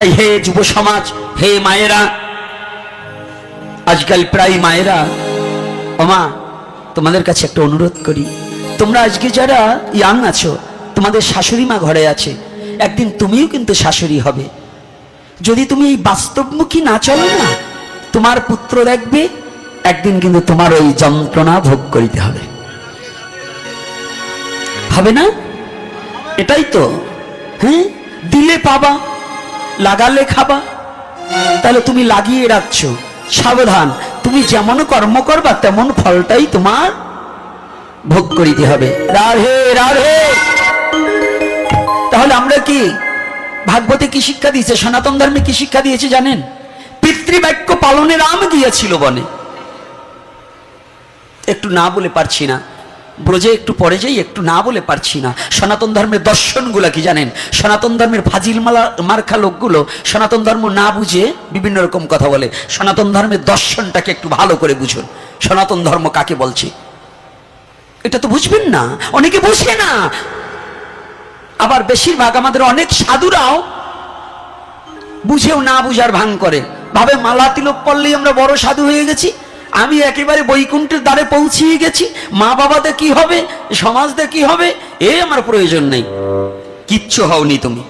হে যুব সমাজ, হে মায়েরা, আজকাল প্রায় মায়েরা ওমা তোমাদের কাছে একটা অনুরোধ করি। তোমরা আজকে যারা ইয়াং আছো, তোমাদের শাশুড়ি মা ঘরে আছে, একদিন তুমিও কিন্তু শাশুড়ি হবে। যদি তুমি এই বাস্তবমুখী না চলো না, তোমার পুত্র দেখবে, একদিন কিন্তু তোমার ওই যন্ত্রণা ভোগ করিতে হবে। হবে না? এটাই তো হ্যাঁ? দিলে পাবা। লাগালে খাবা। তাহলে তুমি লাগিয়ে রাখছো। সাবধান, তুমি যেমন কর্ম করবা, তেমন ফলটাই তোমার ভোগ করিতে হবে। রাধে রাধে। তাহলে আমরা কি ভাগবতে কি শিক্ষা দিয়েছে, সনাতন ধর্মে কি শিক্ষা দিয়েছে জানেন? পিতৃবাক্য পালনে রাম গিয়েছিল বনে। একটু না বলে পারছি না। ব্রজে একটু পরে যাই একটু না বলে পারছি না। সনাতন ধর্মের দর্শনগুলো কি জানেন? সনাতন ধর্মের ফাজিল মালা মার্খা লোকগুলো সনাতন ধর্ম না বুঝে বিভিন্ন রকম কথা বলে। সনাতন ধর্মের দর্শনটাকে একটু ভালো করে বুঝুন। সনাতন ধর্ম কাকে বলছে? এটা তো বুঝবেন না। অনেকে বুঝে না। আবার বেশিরভাগ আমাদের অনেক সাধুরাও বুঝেও না বুঝার ভান করে। ভাবে মালা তিলক পড়লেই আমরা বড় সাধু হয়ে গেছি। আমি একেবারে বৈকুণ্ঠের দ্বারে পৌঁছিয়ে গেছি। মা বাবাতে কি হবে? সমাজতে কি হবে? এ আমার প্রয়োজন নেই। কিচ্ছু হওনি তুমি।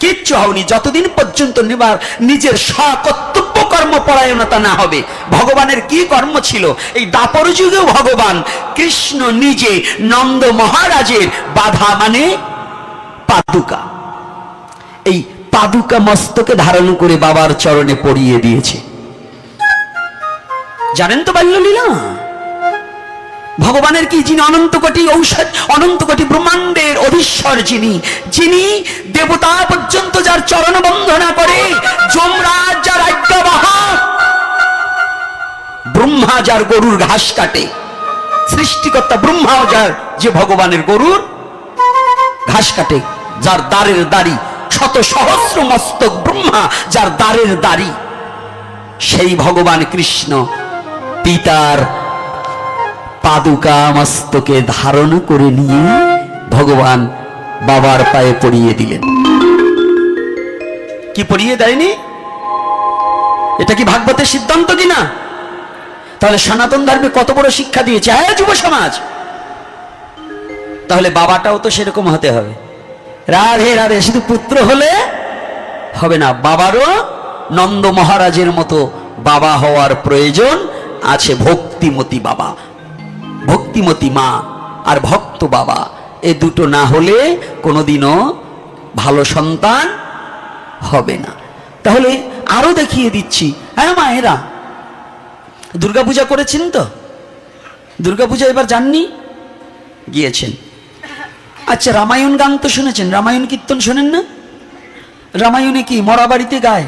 কিচ্ছু হওনি। যতদিন পর্যন্ত নিবার নিজের সকর্তব্য কর্ম পরায়ণতা না হবে, ভগবানের কি কর্ম ছিল? এই দাপর যুগেও ভগবান কৃষ্ণ নিজে নন্দ মহারাজের বাধা মানে পাদুকা। এই পাদুকা মস্তকে ধারণ করে বাবার চরণে পড়িয়ে দিয়েছে। জানেন তো বাল্যলীলা? ভগবানের কি যিনি অনন্ত কোটি ঔষধ, অনন্ত কোটি ব্রহ্মাণ্ডের অধীশ্বর যিনি যিনি দেবতা পর্যন্ত যার চরণ বন্দনা করে, যমরাজ যার আজ্ঞাবাহক ব্রহ্মা যার গরুর ঘাস কাটে, সৃষ্টিকর্তা ব্রহ্মাও যার যে ভগবানের গরুর ঘাস কাটে, যার দ্বারের দাড়ি শত সহস্র মস্তক ব্রহ্মা, যার দ্বারের দাড়ি সেই ভগবান কৃষ্ণ। পিতার পাদুকা মস্তকে ধারণ করে নিয়ে ভগবান বাবার পায়ে পড়িয়ে দিলেন। কি পড়িয়ে দেয়নি? এটা কি ভাগবতের সিদ্ধান্ত কিনা তাহলে সনাতন ধর্মে কত বড় শিক্ষা দিয়েছে? হ্যাঁ যুব সমাজ। তাহলে বাবাটাও তো সেরকম হতে হবে। রাধে রাধে, শুধু পুত্র হলে হবে না, বাবারও নন্দ মহারাজের মতো বাবা হওয়ার প্রয়োজন। আছে ভক্তিমতী বাবা, ভক্তিমতী মা আর ভক্ত বাবা। এ দুটো না হলে কোনোদিনও ভালো সন্তান হবে না। তাহলে আরও দেখিয়ে দিচ্ছি। হ্যাঁ মায়েরা দুর্গাপূজা করেছেন তো? দুর্গাপূজা এবার যাননি? গিয়েছেন। আচ্ছা রামায়ণ গান তো শুনেছেন। রামায়ণ কীর্তন শোনেন না? রামায়ণে কি মরা বাড়িতে গায়?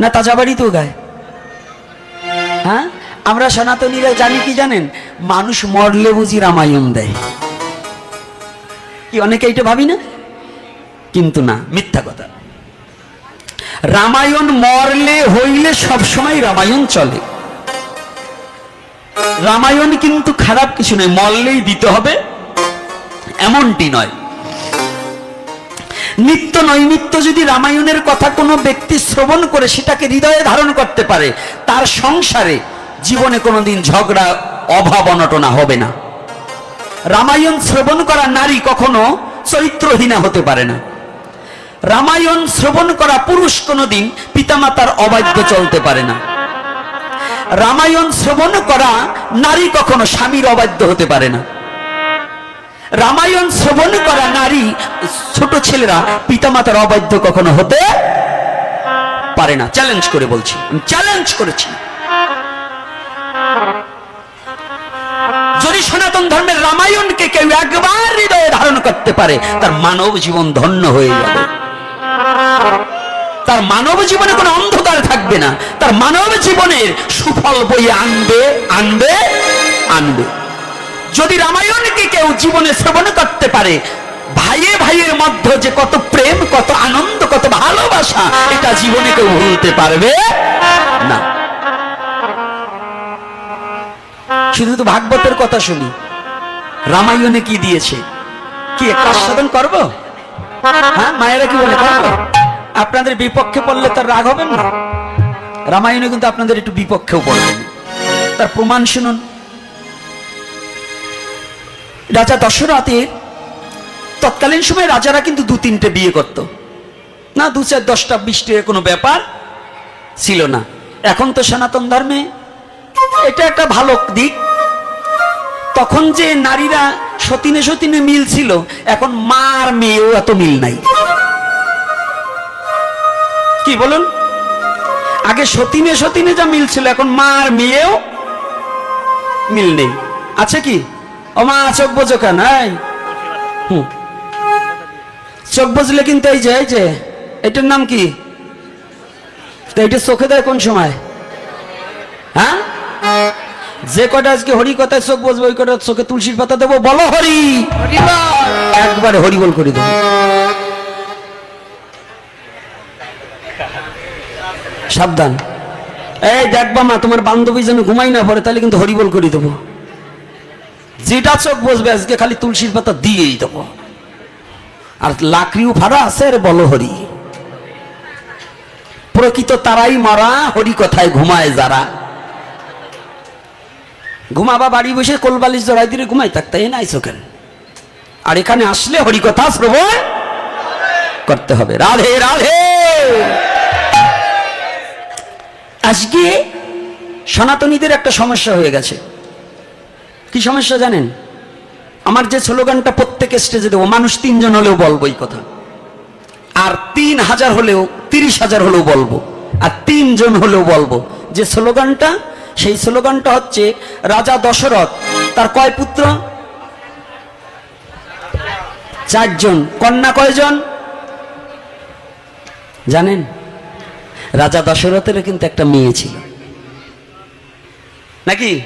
না তাজা বাড়িতেও গায়? হ্যাঁ? আমরা সনাতনীরা জানি কি জানেন? মানুষ মরলে বুঝি রামায়ণ দেয়। কি অনেকে এটা ভাবি না? কিন্তু না, মিথ্যা কথা। রামায়ণ মরলে, হইলে সবসময় রামায়ণ চলে। রামায়ণ কিন্তু খারাপ কিছু নয়, মরলেই দিতে হবে। এমনটি নয়। নিত্য নৈমিত্য যদি রামায়ণের কথা কোনো ব্যক্তি শ্রবণ করে, সেটাকে হৃদয়ে ধারণ করতে পারে, তার সংসারে জীবনে কোনোদিন ঝগড়া, অভাব, অনটনা হবে না। রামায়ণ শ্রবণ করা নারী কখনো চরিত্রহীনা হতে পারে না। রামায়ণ শ্রবণ করা পুরুষ কোনোদিন পিতামাতার অবাধ্য চলতে পারে না। রামায়ণ শ্রবণ করা নারী কখনো স্বামীর অবাধ্য হতে পারে না। রামায়ণ শ্রবণ করা নারী ছোট ছেলেরা পিতামাতার অবাধ্য কখনো হতে পারে না। চ্যালেঞ্জ করে বলছি আমি চ্যালেঞ্জ করেছি। যদি সনাতন ধর্মের রামায়ণকে কেউ একবার হৃদয়ে ধারণ করতে পারে তার মানব জীবন ধন্য হয়ে যাবে। তার মানব জীবনে কোনো অন্ধকার থাকবে না। তার মানব জীবনের সুফল বই আনবে আনবে আনবে। যদি রামায়ণকে কেউ জীবনে শ্রবণ করতে পারে, ভাইয়ে ভাইয়ের মধ্যে যে কত প্রেম, কত আনন্দ, কত ভালোবাসা, এটা জীবনে কেউ ভুলতে পারবে না। শুধু তো ভাগবতের কথা শুনি। রামায়ণে কি দিয়েছে? কি একটা সাধন করব? হ্যাঁ মায়েরা কি বলে? আপনাদের বিপক্ষে পড়লে তার রাগ হবেন না। রামায়ণে কিন্তু আপনাদের একটু বিপক্ষেও পড়বেন। তার প্রমাণ শুনুন। রাজা দশরথের তৎকালীন সময় রাজারা কিন্তু দু তিনটে বিয়ে করত। না, দু চার দশটা বিশটে কোনো ব্যাপার ছিল না। এখন তো সনাতন ধর্মে এটা একটা ভালো দিক। তখন যে নারীরা সতীনে সতীনে মিল ছিল, এখন মার মেয়েও এত মিল নাই। কি বলুন? আগে সতীনে সতীনে যা মিল ছিল, এখন মার মেয়েও মিল নেই। আছে কি? ও মা চোখ বোঝো কেন? চোখ বুঝলে কিন্তু এই যে এই যে এটার নাম কি? তো এটা চোখে দেয় কোন সময়? হ্যাঁ? যে কটা আজকে হরি কথায় চোখ বসবো ওই কটা চোখে তুলসীর পাতা দেবো বলো হরি। একবারে হরি বল করে দেবো। সাবধান। এই দেখবা মা তোমার বান্ধবী যেন ঘুমাই না পড়ে তাহলে কিন্তু হরিবল করে দেবো। যেটা চোখ বসবে, আজকে খালি তুলসীর পাতা দিয়েই দেবো। আর লাকড়িও ভাড়া আছে আর বলো হরি প্রকৃত তারাই মারা, হরি কথায় ঘুমায় যারা। ঘুমাবা বাড়ি বসে কোলবালিশ জড়াই দিয়ে ঘুমাই থাকতে নাই চোখেন আর এখানে আসলে হরি কথা শ্রবণ করতে হবে। রাধে রাধে! আজকে সনাতনীদের একটা সমস্যা হয়ে গেছে। কি সমস্যা জানেন? আমার যে স্লোগানটা প্রত্যেক স্টেজে দেবো, মানুষ তিনজন হলেও বলব এই কথা। আর তিন হাজার হলেও, তিরিশ হাজার হলেও বলব। আর তিনজন হলেও বলব। যে স্লোগানটা, সেই স্লোগানটা হচ্ছে রাজা দশরথ, তার কয় পুত্র? চারজন। কন্যা কয়জন? জানেন? রাজা দশরথের কিন্তু একটা মেয়ে ছিল। নাকি?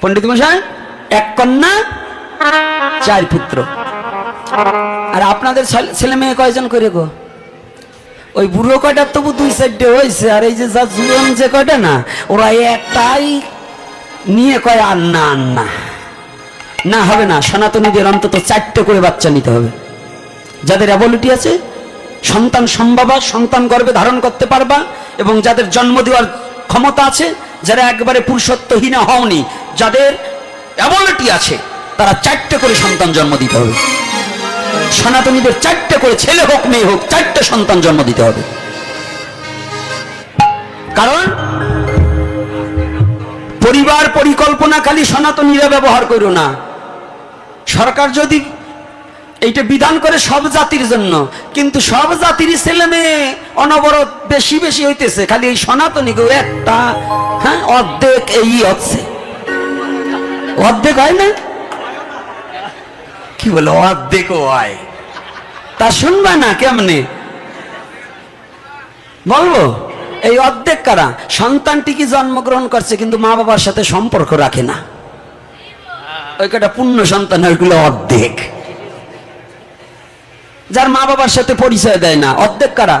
পণ্ডিত মশাই এক কন্যা, চার পুত্র। আর আপনাদের ছেলে- মেয়ে কয়জন করে গো? ওই বুড়ো কয়টার তবু দুই সাইডে হয়েছে আর এই যে যা জুয়ন যে কয়টা না, ওরা একটাই নিয়ে কয় আন্না আন্না না হবে না, সনাতনীদের অন্তত চারটে করে বাচ্চা নিতে হবে। যাদের অ্যাবিলিটি আছে, সন্তান সম্ভাবা, সন্তান গর্ভে ধারণ করতে পারবা, এবং যাদের জন্ম দেওয়ার ক্ষমতা আছে, যারা একবারে পুরুষত্বহীনা হওনি, যাদের অ্যাবিলিটি আছে, তারা চারটে করে সন্তান জন্ম দিতে হবে। সনাতনীদের চারটে করে ছেলে হোক, মেয়ে হোক, চারটে সন্তান জন্ম দিতে হবে। কারণ, পরিবার পরিকল্পনা খালি সনাতনীরা ব্যবহার করো না। সরকার যদি এইটা বিধান করে সব জাতির জন্য, কিন্তু সব জাতির ছেলে মেয়ে অনবরত বেশি বেশি হইতেছে, খালি এই সনাতনী কেউ একটা হ্যাঁ অর্ধেক এই হচ্ছে। অর্ধেক হয় না? কি বলে, অর্ধেকও হয়? তা শুনবা না কেমনে? বলব, এই অর্ধেক কারা? সন্তানটি কি জন্মগ্রহণ করছে, কিন্তু মা বাবার সাথে সম্পর্ক রাখে না। ওই কটা পূর্ণ সন্তান, ওইগুলো অর্ধেক। যার মা বাবার সাথে পরিচয় দেয় না, অর্ধেক কারা?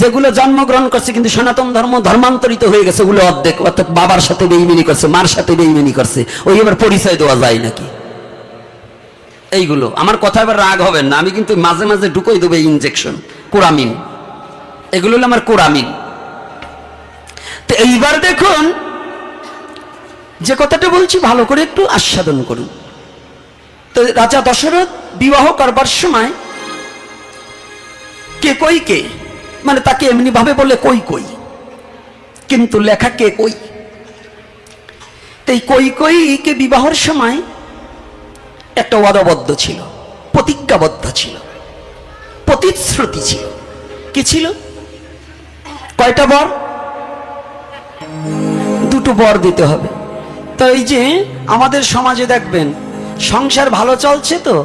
যেগুলো জন্মগ্রহণ করছে কিন্তু সনাতন ধর্ম ধর্মান্তরিত হয়ে গেছে, ওগুলো অর্ধেক। অর্থাৎ বাবার সাথে বেইমিনি করছে, মার সাথে বেইমিনি করছে। ওই এবার পরিচয় দেওয়া যায় নাকি? এইগুলো। আমার কথা এবার রাগ হবেন না, আমি কিন্তু মাঝে মাঝে ঢুকোই দেবো এই ইনজেকশন কোরামিন। এগুলো হলো আমার কোরামিন। তো এইবার দেখুন, যে কথাটা বলছি, ভালো করে একটু আস্বাদন করুন। তো রাজা দশরথ বিবাহ করবার সময় কে কই কে? মানে তাকে এমনি ভাবে বলে কই কই। কিন্তু লেখা কে কই? এই কই কই কে বিবাহের সময় একটা ওয়াদাবদ্ধ ছিল, প্রতিজ্ঞাবদ্ধ ছিল, প্রতিশ্রুতি ছিল। কি ছিল? কয়টা বর? দুটো বর দিতে হবে। তো এই যে আমাদের সমাজে দেখবেন, সংসার ভালো চলছে তো,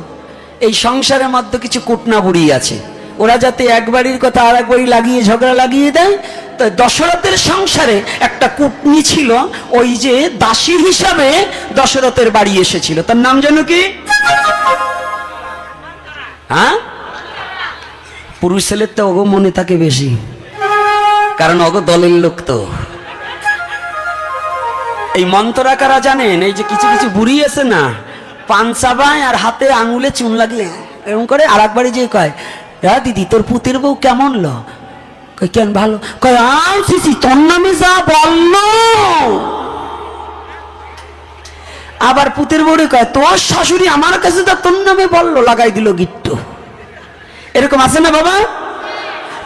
এই সংসারের মধ্যে কিছু কুটনা বুড়ি আছে। ওরা যাতে এক বাড়ির কথা আর এক বাড়ি লাগিয়ে ঝগড়া লাগিয়ে দেয়, তো দশরথের সংসারে একটা কুটনি ছিল, ওই যে দাসী হিসাবে দশরথের বাড়ি এসেছিল। তার নাম যেন কি? হ্যাঁ? পুরুষ ছেলের তো অগো মনে থাকে বেশি, কারণ অগো দলের লোক তো। এই মন্ত্রা কারা জানেন, এই যে কিছু কিছু বুড়ি আছে না, পান আর হাতে আঙুলে চুন লাগলে, এরকম করে আর একবারই যে কয় হ্যাঁ দিদি, তোর পুতের বউ কেমন ল? কই, কেন ভালো? কয় আও সিসি তোর নামে যা বলল! আবার পুতের বউরে কয়, তোর শাশুড়ি আমার কাছে তো তোর নামে বলল, লাগাই দিল গিট্টু। এরকম আছে না বাবা?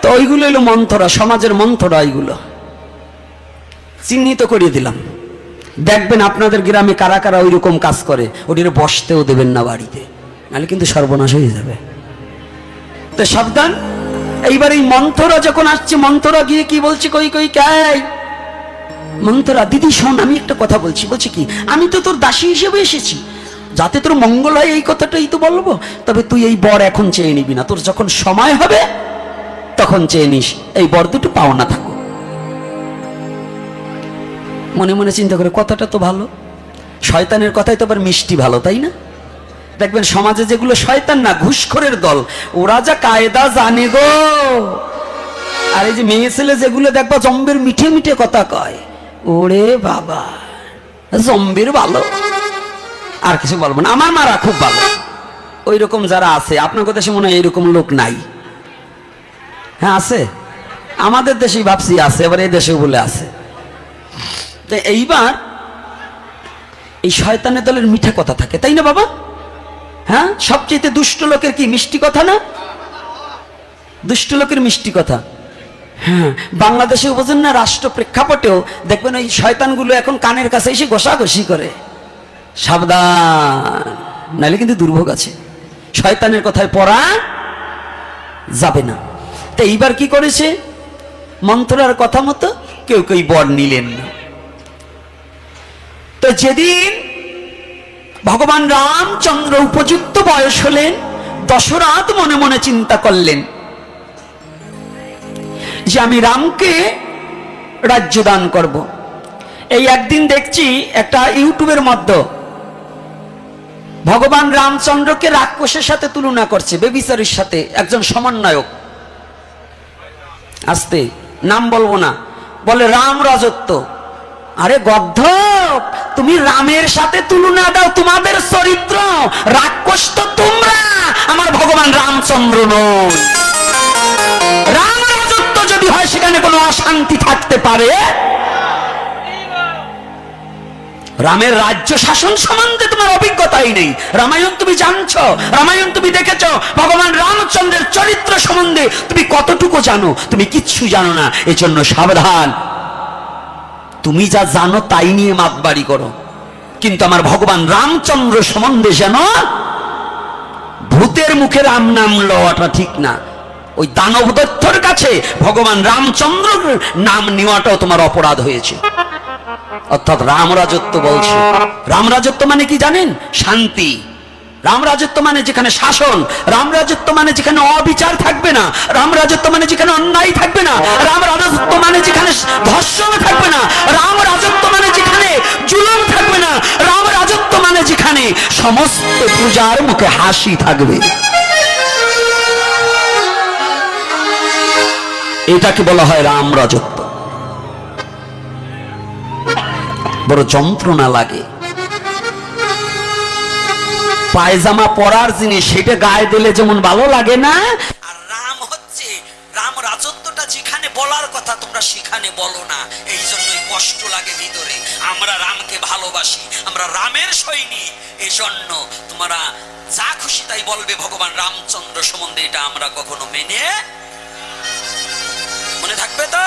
তো ওইগুলো হলো মন্থরা, সমাজের মন্থরা এইগুলো। চিহ্নিত করিয়ে দিলাম। দেখবেন আপনাদের গ্রামে কারা কারা ওই রকম কাজ করে ওটির বসতেও দেবেন না বাড়িতে। নাহলে কিন্তু সর্বনাশ হয়ে যাবে। তো সাবধান। এইবার এই মন্থরা যখন আসছে মন্থরা গিয়ে কি বলছে, কই কই, কাই? মন্থরা দিদি, শোন, আমি একটা কথা বলছি। বলছি কি, আমি তো তোর দাসী হিসেবে এসেছি। যাতে তোর মঙ্গল হয় এই কথাটাই তো বলব। তবে তুই এই বর এখন চেয়ে নিবি না। তোর যখন সময় হবে, তখন চেয়ে নিস। এই বর দুটো পাও না থাকো মনে মনে চিন্তা করে, কথাটা তো ভালো। শয়তানের কথাই তো আবার মিষ্টি ভালো, তাই না? দেখবেন সমাজে যেগুলো শয়তান না, ঘুষখোরের দল। ওরা যা কায়দা জানে গো। আর এই যে মেয়ে ছেলে যেগুলো দেখবা, জম্বের মিঠে মিঠে কথা কয়। ওরে বাবা, জম্বের ভালো। আর কিছু বলব না, আমার মারা খুব ভালো। ওই রকম যারা আছে, আপনার দেশে মনে হয় এইরকম লোক নাই। হ্যাঁ আছে? আমাদের দেশেই ভাবছি আছে, এবার এই দেশেও বলে আছে। তো এইবার এই শয়তানের দলের মিঠা কথা থাকে, তাই না বাবা? হ্যাঁ? সবচেয়ে দুষ্ট লোকের কি মিষ্টি কথা না? দুষ্ট লোকের মিষ্টি কথা। হ্যাঁ বাংলাদেশে বোঝেন না, রাষ্ট্র প্রেক্ষাপটেও দেখবেন ওই শয়তানগুলো এখন কানের কাছে এসে ঘষাঘষি করে। সাবধান, নাহলে কিন্তু দুর্ভোগ আছে। শয়তানের কথায় পড়া যাবে না। তো এইবার কি করেছে? মন্ত্রার কথা মতো কেউ কেউ বর নিলেন না। তো যেদিন ভগবান রামচন্দ্র উপযুক্ত বয়স হলেন দশরাত মনে মনে চিন্তা করলেন যে আমি রামকে রাজ্য দান করব। এই একদিন দেখছি একটা ইউটিউবের মধ্যে ভগবান রামচন্দ্রকে রাক্ষসের সাথে তুলনা করছে, বেবিচারের সাথে, একজন সমন্বয়ক। আসতে, নাম বলব না, বলে রাম রাজত্ব। আরে গদ্ধ তুমি রামের সাথে তুলনা দাও, তোমাদের চরিত্র। রাক্ষস তো তোমরা, আমার ভগবান রামচন্দ্র নয় রাম রাজত্ব যদি হয়, সেখানে কোনো অশান্তি থাকতে পারে। রামের রাজ্য শাসন সম্বন্ধে তোমার অভিজ্ঞতাই নেই। রামায়ণ তুমি জানছো, রামায়ণ তুমি দেখেছ, ভগবান রামচন্দ্রের চরিত্র সম্বন্ধে তুমি কতটুকু জানো? তুমি কিচ্ছু জানো না, এজন্য সাবধান। তুমি যা জানো তাই নিয়ে মাতবাড়ি করো। কিন্তু আমার ভগবান রামচন্দ্র সম্বন্ধে যেন ভূতের মুখে রাম নাম লওয়াটা ঠিক না। ওই দানব দত্তর কাছে ভগবান রামচন্দ্র নাম নেওয়াটাও তোমার অপরাধ হয়েছে। অর্থাৎ রাম রাজত্ব বলছে। রাম রাজত্ব মানে কি জানেন? শান্তি। রাম রাজত্ব মানে যেখানে শাসন, রাম রাজত্ব মানে যেখানে অবিচার থাকবে না, রাম রাজত্ব মানে যেখানে অন্যায় থাকবে না, রাম রাজত্ব মানে যেখানে ধর্ষণ থাকবে না সমস্ত পূজার মুখে হাসি থাকবে। এটাকে বলা হয় রাম রাজত্ব। বড় যন্ত্রণা লাগে। পায়জামা পরার জিনিস সেটা গায়ে দিলে যেমন ভালো লাগে না কথা তোমরা সেখানে বলো না। এই জন্যই কষ্ট লাগে ভিতরে। আমরা রামকে ভালোবাসি। আমরা রামের সৈনিক। জন্য তোমরা যা খুশি তাই বলবে ভগবান রামচন্দ্র সম্বন্ধে। এটা আমরা কখনো মেনে মনে থাকবে তো?